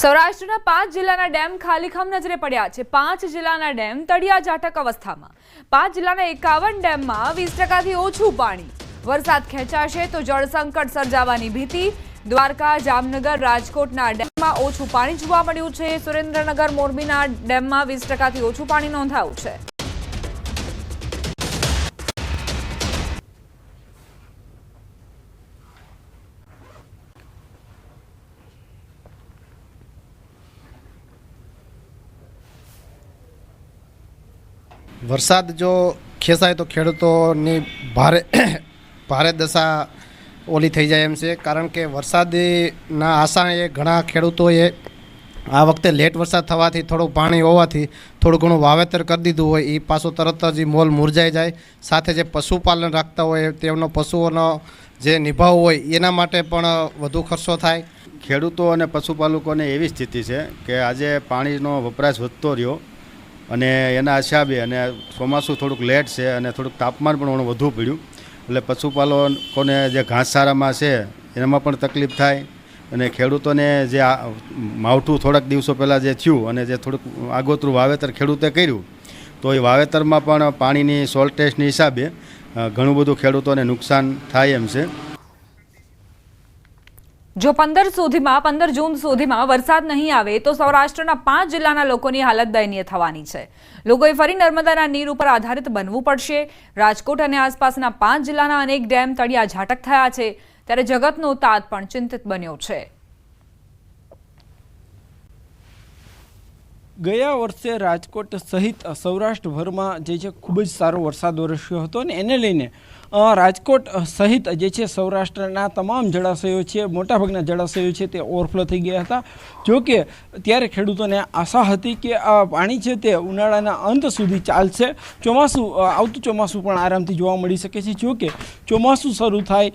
સૌરાષ્ટ્રના પાંચ જિલ્લાના ડેમ ખાલીખમ નજરે પડ્યા છે. પાંચ જિલ્લાના ડેમ તળિયા જાટક અવસ્થામાં. પાંચ જિલ્લાના એકાવન ડેમમાં વીસ ટકાથી ઓછું પાણી. વરસાદ ખેંચાશે તો જળસંકટ સર્જાવાની ભીતિ. દ્વારકા, જામનગર, રાજકોટના ડેમમાં ઓછું પાણી જોવા મળ્યું છે. સુરેન્દ્રનગર, મોરબીના ડેમમાં વીસ ટકાથી ઓછું પાણી નોંધાયું છે. વરસાદ જો ખેંચાય તો ખેડૂતોની ભારે ભારે દશા ઓલી થઈ જાય એમ છે. કારણ કે વરસાદના આશાએ ઘણા ખેડૂતોએ આ વખતે લેટ વરસાદ થવાથી થોડું પાણી હોવાથી થોડું ઘણું વાવેતર કરી દીધું હોય એ પાછું તરત જ મોલ મુરઝાઈ જાય. સાથે જે પશુપાલન રાખતા હોય, તેમનો પશુઓનો જે નિભાવ હોય, એના માટે પણ વધુ ખર્ચો થાય. ખેડૂતો અને પશુપાલકોને એવી સ્થિતિ છે કે આજે પાણીનો વપરાશ વધતો રહ્યો. અને એના હિસાબે અને ચોમાસું થોડુંક લેટ છે અને થોડુંક તાપમાન પણ વધુ પડ્યું. એટલે પશુપાલકોને જે ઘાસચારામાં છે એમાં પણ તકલીફ થાય. અને ખેડૂતોને જે માવઠું થોડાક દિવસો પહેલાં જે થયું અને જે થોડુંક આગોતરું વાવેતર ખેડૂતે કર્યું, તો એ વાવેતરમાં પણ પાણીની સોલ્ટેસ્ટની હિસાબે ઘણું બધું ખેડૂતોને નુકસાન થાય એમ છે. જો પંદર સુધીમાં, પંદર જૂન સુધીમાં વરસાદ નહીં આવે, તો સૌરાષ્ટ્રના પાંચ જિલ્લાના લોકોની હાલત દયનીય થવાની છે. લોકોએ ફરી નર્મદાના નીર ઉપર આધારિત બનવું પડશે. રાજકોટ અને આસપાસના પાંચ જિલ્લાના અનેક ડેમ તળિયા ઝાટક થયા છે. ત્યારે જગતનો તાત પણ ચિંતિત બન્યો છે. ગયા વર્ષે રાજકોટ સહિત સૌરાષ્ટ્રભરમાં જે છે ખૂબ જ સારો વરસાદ વરસ્યો હતો અને એને લઈને રાજકોટ સહિત જે છે સૌરાષ્ટ્રના તમામ જળાશયો છે, મોટાભાગના જળાશયો છે તે ઓવરફ્લો થઈ ગયા હતા. જો કે ત્યારે ખેડૂતોને આશા હતી કે આ પાણી છે તે ઉનાળાના અંત સુધી ચાલશે. ચોમાસું આવતું ચોમાસું પણ આરામથી જોવા મળી શકે છે. જો કે ચોમાસું શરૂ થાય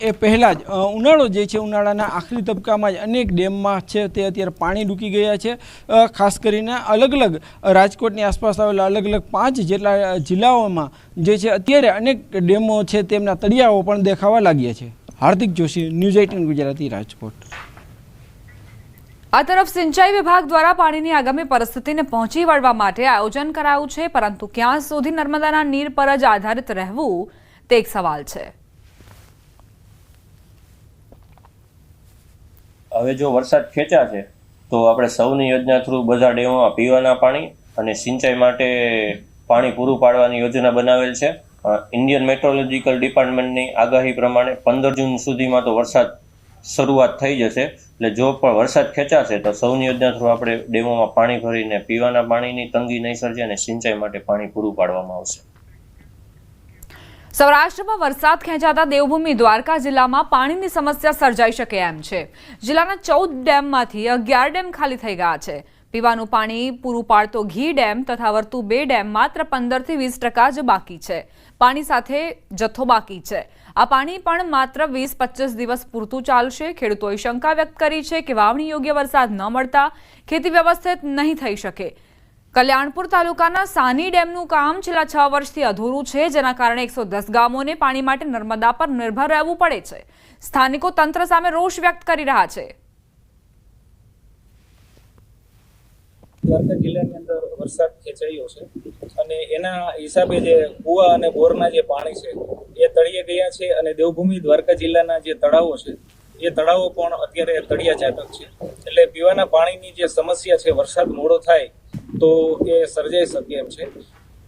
એ પહેલાં જ ઉનાળો જે છે ઉનાળાના આખરી તબક્કામાં જ અનેક ડેમમાં છે તે અત્યારે પાણી ડૂકી ગયા છે. ખાસ કરીને અલગ અલગ રાજકોટની આસપાસ આવેલા અલગ અલગ પાંચ જેટલા જિલ્લાઓમાં જે છે અત્યારે અનેક ડેમો છે તેમના તળિયાઓ પણ દેખાવા લાગ્યા છે. Hardik Joshi news eighteen Gujarati Rajkot. આ તરફ સિંચાઈ વિભાગ દ્વારા પાણીની આગામી પરિસ્થિતિને પહોંચી વળવા માટે આયોજન કરાયું છે પરંતુ ક્યાં સુધી નર્મદાના નીર પર જ આધારિત રહેવું તે એક સવાલ છે. હવે જો વરસાદ ખેંચાશે તો આપણે સૌની યોજના થ્રુ બધા ડેમોમાં પીવાના પાણી અને સિંચાઈ માટે પાણી પૂરું પાડવાની યોજના બનાવેલ છે. ઇન્ડિયન મેટ્રોલોજીકલ ડિપાર્ટમેન્ટની આગાહી પ્રમાણે પંદર જૂન સુધીમાં તો વરસાદ શરૂઆત થઈ જશે. એટલે જો પણ વરસાદ ખેંચાશે તો સૌની યોજના થ્રુ આપણે ડેમોમાં પાણી ભરીને પીવાના પાણીની તંગી નહીં સર્જે અને સિંચાઈ માટે પાણી પૂરું પાડવામાં આવશે. સૌરાષ્ટ્રમાં વરસાદ ખેંચાતા દેવભૂમિ દ્વારકા જિલ્લામાં પાણીની સમસ્યા સર્જાઈ શકે એમ છે. જિલ્લાના ચૌદ ડેમમાંથી અગિયાર ડેમ ખાલી થઈ ગયા છે. પીવાનું પાણી પૂરું પાડતો ઘી ડેમ તથા વર્તુ બે ડેમ માત્ર પંદરથી વીસ ટકા જ બાકી છે. પાણી સાથે જથ્થો બાકી છે. આ પાણી પણ માત્ર વીસ પચીસ દિવસ પૂરતું ચાલશે. ખેડૂતોએ શંકા વ્યક્ત કરી છે કે વાવણી યોગ્ય વરસાદ ન મળતા ખેતી વ્યવસ્થિત નહીં થઈ શકે. કલ્યાણપુર તાલુકાના સાની ડેમનું કામ છેલ્લા છ વર્ષથી અધૂરું છે, જેના કારણે એકસો દસ ગામોને પાણી માટે નર્મદા પર નિર્ભર રહેવું પડે છે. સ્થાનિકો તંત્ર સામે રોષ વ્યક્ત કરી રહ્યા છે. દ્વારકા જિલ્લાની અંદર વરસાદ ખેંચાયો છે. અને એના હિસાબે જે કુવા અને બોરના જે પાણી છે, એ તળિયે ગયા છે અને દેવભૂમિ દ્વારકા જિલ્લાના જે તળાવો છે, એ તળાવો પણ અત્યારે તળિયા જાતક છે. એટલે પીવાના પાણીની જે સમસ્યા છે, વરસાદ મોડો થાય, તો એ સર્જાઈ શકે એમ છે.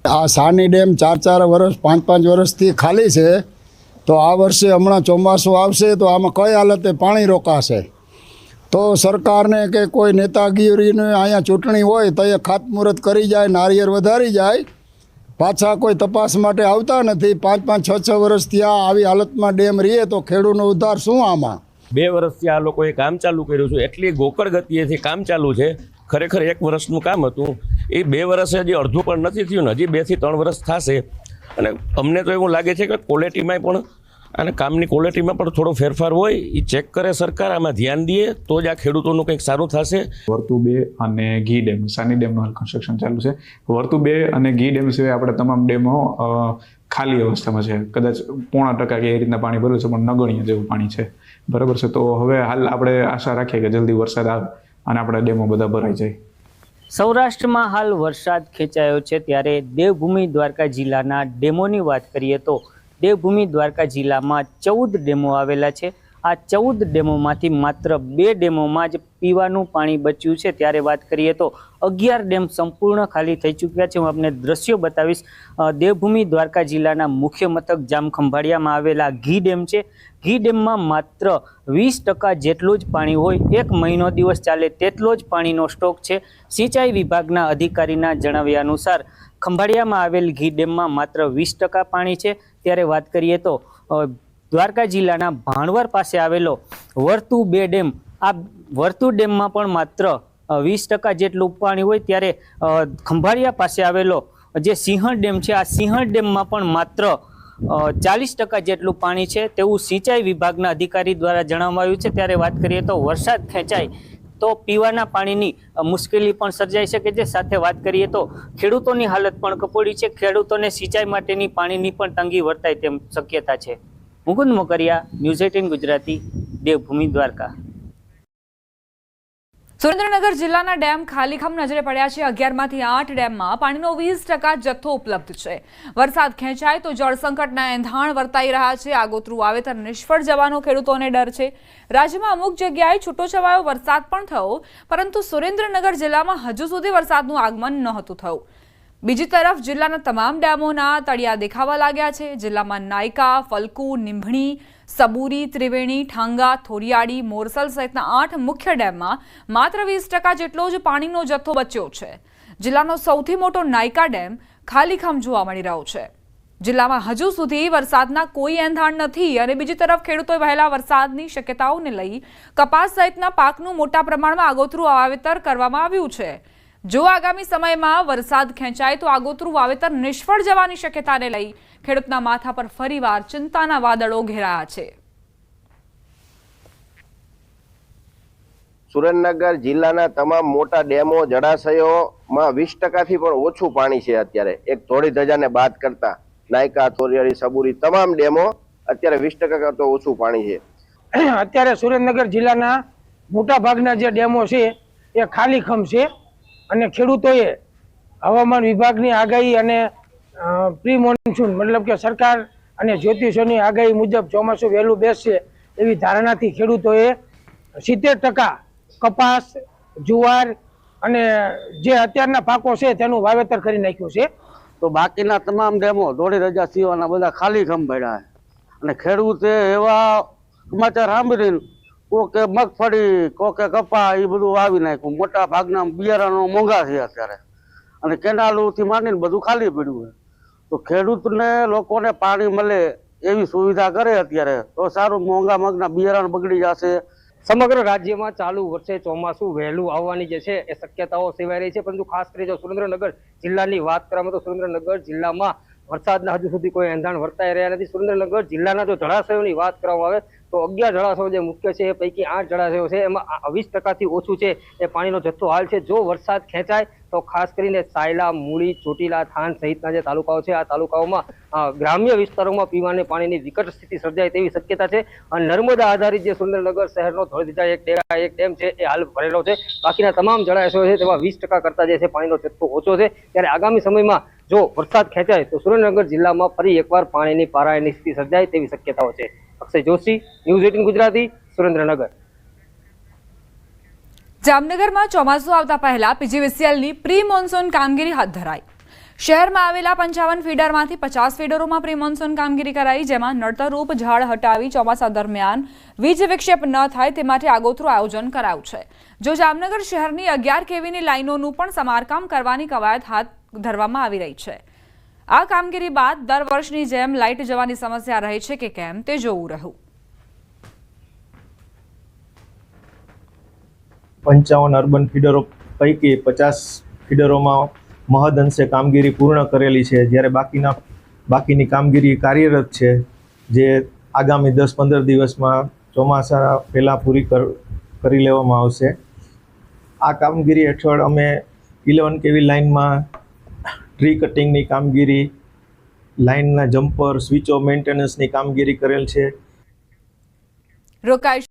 આ સાની ડેમ ચાર ચાર વર્ષ, પાંચ પાંચ વર્ષથી ખાલી છે, તો આ વર્ષે હમણાં ચોમાસું આવશે, તો આમાં કઈ હાલતે પાણી રોકાશે? તો સરકારને કે કોઈ નેતાગીરીને અહીંયા ચૂંટણી હોય તો એ ખાતમુહૂર્ત કરી જાય, નારિયેળ વધારી જાય. પાછા કોઈ તપાસ માટે આવતા નથી. પાંચ પાંચ, છ છ વર્ષથી આ આવી હાલતમાં ડેમ રહીએ તો ખેડૂતનો ઉદ્ધાર શું આમાં? બે વર્ષથી આ લોકોએ કામ ચાલુ કર્યું છે. એટલી ગોકળ ગતિએથી કામ ચાલુ છે. ખરેખર એક વર્ષનું કામ હતું. એ બે વર્ષે હજી અડધું પણ નથી થયું ને હજી બેથી ત્રણ વર્ષ થશે. અને અમને તો એવું લાગે છે કે ક્વોલિટીમાં પણ અને કામની ક્વોલિટીમાં પણ થોડો ફેરફાર હોય એ ચેક કરે સરકાર આમાં ધ્યાન દે તો જ આ ખેડૂતોનું કંઈક સારું થશે. વર્તુ બે અને ઘી ડેમ સાની ડેમનું હાલ કન્સ્ટ્રક્શન ચાલુ છે. વર્તુ બે અને ઘી ડેમ સિવાય આપણે તમામ ડેમો ખાલી અવસ્થામાં છે. કદાચ પોણા ટકા કે એ રીતના પાણી ભર્યું છે પણ નગણ્ય જેવું પાણી છે. બરાબર છે? તો હવે હાલ આપણે આશા રાખીએ કે જલ્દી વરસાદ આવે અને આપણા ડેમો બધા ભરાઈ જાય. સૌરાષ્ટ્રમાં હાલ વરસાદ ખેંચાયો છે. ત્યારે દેવભૂમિ દ્વારકા જિલ્લાના ડેમોની વાત કરીએ તો દેવભૂમિ દ્વારકા જિલ્લામાં ચૌદ ડેમો આવેલા છે. આ ચૌદ ડેમોમાંથી માત્ર બે ડેમોમાં જ પીવાનું પાણી બચ્યું છે. ત્યારે વાત કરીએ તો અગિયાર ડેમ સંપૂર્ણ ખાલી થઈ ચૂક્યા છે. હું આપને દ્રશ્યો બતાવીશ. દેવભૂમિ દ્વારકા જિલ્લાના મુખ્ય મથક જામખંભાળિયામાં આવેલા ઘી ડેમ છે. ઘી ડેમમાં માત્ર વીસ ટકા જેટલું જ પાણી હોય, એક મહિનો દિવસ ચાલે તેટલો જ પાણીનો સ્ટોક છે. સિંચાઈ વિભાગના અધિકારીના જણાવ્યા અનુસાર ખંભાળિયામાં આવેલ ઘી ડેમમાં માત્ર વીસ ટકા પાણી છે. ત્યારે વાત કરીએ તો દ્વારકા જિલ્લાના ભાણવર પાસે આવેલો વર્તુ બે ડેમ, આ વર્તુ ડેમમાં પણ માત્ર વીસ ટકા જેટલું પાણી હોય. ત્યારે ખંભાળિયા પાસે આવેલો જે સિંહણ ડેમ છે, આ સિંહણ ડેમમાં પણ માત્ર ચાલીસ ટકા જેટલું પાણી છે. તેવું સિંચાઈ વિભાગના અધિકારી દ્વારા જણાવાયું છે. ત્યારે વાત કરીએ તો વરસાદ ખેંચાય તો પીવાના પાણીની મુશ્કેલી પણ સર્જાઈ શકે છે. સાથે વાત કરીએ તો ખેડૂતોની હાલત પણ કપોડી છે. ખેડૂતોને સિંચાઈ માટેની પાણીની પણ તંગી વર્તાય તેમ શક્યતા છે. Mukund Mokariya, news eighteen Gujarati, Devbhoomi Dwarka. Surendranagar જિલ્લાના ડેમ ખાલીખમ નજરે પડ્યા છે. અગિયારમાંથી આઠ ડેમમાં પાણીનો વીસ ટકા જથ્થો ઉપલબ્ધ છે. વરસાદ ખેંચાય તો જળસંકટના એંધાણ વર્તાઈ રહ્યા છે. આગોતરું વાવેતર નિષ્ફળ જવાનો ખેડૂતોને ડર છે. રાજ્યમાં અમુક જગ્યાએ છૂટોછવાયો વરસાદ પણ થયો, પરંતુ સુરેન્દ્રનગર જિલ્લામાં હજુ સુધી વરસાદનું આગમન નહોતું થયું. બીજી તરફ જિલ્લાના તમામ ડેમોના તળિયા દેખાવા લાગ્યા છે. જિલ્લામાં નાયકા, ફલકુ, નિંભણી સબુરી, ત્રિવેણી, ઠાંગા, થોરિયાળી, મોરસલ સહિતના આઠ મુખ્ય ડેમમાં માત્ર વીસ ટકા જેટલો જ પાણીનો જથ્થો બચ્યો છે. જિલ્લાનો સૌથી મોટો નાયકા ડેમ ખાલીખામ જોવા મળી રહ્યો છે. જિલ્લામાં હજુ સુધી વરસાદના કોઈ એંધાણ નથી અને બીજી તરફ ખેડૂતોએ વહેલા વરસાદની શક્યતાઓને લઈ કપાસ સહિતના પાકનું મોટા પ્રમાણમાં આગોતરું વાવેતર કરવામાં આવ્યું છે. જો આગામી સમયમાં વરસાદ ખેંચાય તો આગોતરું વાવેતર નિષ્ફળ જવાની શક્યતાને લઈ ખેડૂતના માથા પર ફરીવાર ચિંતાના વાદળો ઘેરાયા છે. સુરેન્દ્રનગર જિલ્લાના તમામ મોટા ડેમો જળાશયોમાં વીસ ટકાથી પણ ઓછું પાણી છે અત્યારે. એક ધોળી ધજાને બાદ કરતા નાયકા થોરિયાળી સબુરી તમામ ડેમો અત્યારે વીસ ટકા કરતો ઓછું પાણી છે. અત્યારે સુરેન્દ્રનગર જિલ્લાના મોટા ભાગના જે ડેમો છે એ ખાલીખમ છે અને ખેડૂતોએ હવામાન વિભાગની આગાહી અને પ્રી મોન્સૂન મતલબ કે સરકાર અને જ્યોતિષોની આગાહી મુજબ ચોમાસું વહેલું બેસશે એવી ધારણાથી ખેડૂતોએ સિત્તેર ટકા કપાસ, જુવાર અને જે અત્યારના પાકો છે તેનું વાવેતર કરી નાખ્યું છે. તો બાકીના તમામ ડેમો દોઢી રજા સીવાના બધા ખાલી પડ્યા અને ખેડૂતે એવા સમાચાર સાંભળીને કોકે મગફળી, કોકે કપા એ બધું વાવી નાખ્યું. મોટા ભાગના બિયારણો મોંઘા છે અત્યારે. અને કેનાલોથી માંડીને બધું ખાલી પડ્યું છે. તો ખેડૂતને લોકોને પાણી મળે એવી સુવિધા કરે અત્યારે. તો સારું, મોંઘા મગના બિયારણ બગડી જશે. સમગ્ર રાજ્યમાં ચાલુ વર્ષે ચોમાસું વહેલું આવવાની જે છે એ શક્યતાઓ સેવાઈ રહી છે. પરંતુ ખાસ કરી જો સુરેન્દ્રનગર જિલ્લાની વાત કરવામાં તો સુરેન્દ્રનગર જિલ્લામાં વરસાદના હજુ સુધી કોઈ એંધાણ વર્તાઈ રહ્યા નથી. સુરેન્દ્રનગર જિલ્લાના જો જળાશયોની વાત કરવામાં આવે તો અગિયાર જળાશયો જે મુખ્ય છે એ પૈકી આઠ જળાશયો છે, એમાં વીસ ટકાથી ઓછું છે, એ પાણીનો જથ્થો હાલ છે. જો વરસાદ ખેંચાય, તો ખાસ કરીને સાયલા, મૂળી, ચોટીલા, થાન સહિતના જે તાલુકાઓ છે, આ તાલુકાઓમાં ગ્રામ્ય વિસ્તારોમાં પીવાને પાણીની વિકટ સ્થિતિ સર્જાય તેવી શક્યતા છે. અને નર્મદા આધારિત જે સુરેન્દ્રનગર શહેરનો ધોળધીજા એક ડેરા, એક ડેમ છે, એ હાલ ભરેલો છે. બાકીના તમામ જળાશયો છે, તેમાં વીસ ટકા કરતા જે છે, પાણીનો જથ્થો ઓછો છે. ત્યારે આગામી સમયમાં જો વરસાદ ખેંચાય, તો સુરેન્દ્રનગર જિલ્લામાં ફરી એકવાર પાણીની પારાયની સ્થિતિ સર્જાય તેવી શક્યતાઓ છે. Akshay Joshi, news eighteen Gujarati, Surendranagar. જામનગરમાં ચોમાસું આવતા પહેલા પીજીવીસીએલની પ્રી મોન્સૂન કામગીરી હાથ ધરાઈ. શહેરમાં આવેલા પંચાવન ફીડરમાંથી પચાસ ફીડરોમાં પ્રી મોન્સૂન કામગીરી કરાઈ, જેમાં નડતરરૂપ ઝાડ હટાવી ચોમાસા દરમિયાન વીજ વિક્ષેપ ન થાય તે માટે આગોતરું આયોજન કરાયું છે. જો જામનગર શહેરની અગિયાર કેવીની લાઇનોનું પણ સમારકામ કરવાની કવાયત હાથ ધરવામાં આવી રહી છે. આ કામગીરી બાદ દર વર્ષની જેમ લાઇટ જવાની સમસ્યા રહે છે કે કેમ તે જોવું રહ્યું. પંચાવન અર્બન ફીડરો પૈકી પચાસ ફીડરોમાં મહદઅંશે કામગીરી પૂર્ણ કરેલી છે. જ્યારે બાકીના, બાકીની કામગીરી કાર્યરત છે, જે આગામી દસ પંદર દિવસમાં ચોમાસા પહેલાં પૂરી કર લેવામાં આવશે. આ કામગીરી હેઠળ અમે ઇલેવન કેવી લાઇનમાં ટ્રી કટિંગની કામગીરી લાઇનના જમ્પર સ્વિચો મેન્ટેનન્સની કામગીરી કરેલ છે. રોકાઈ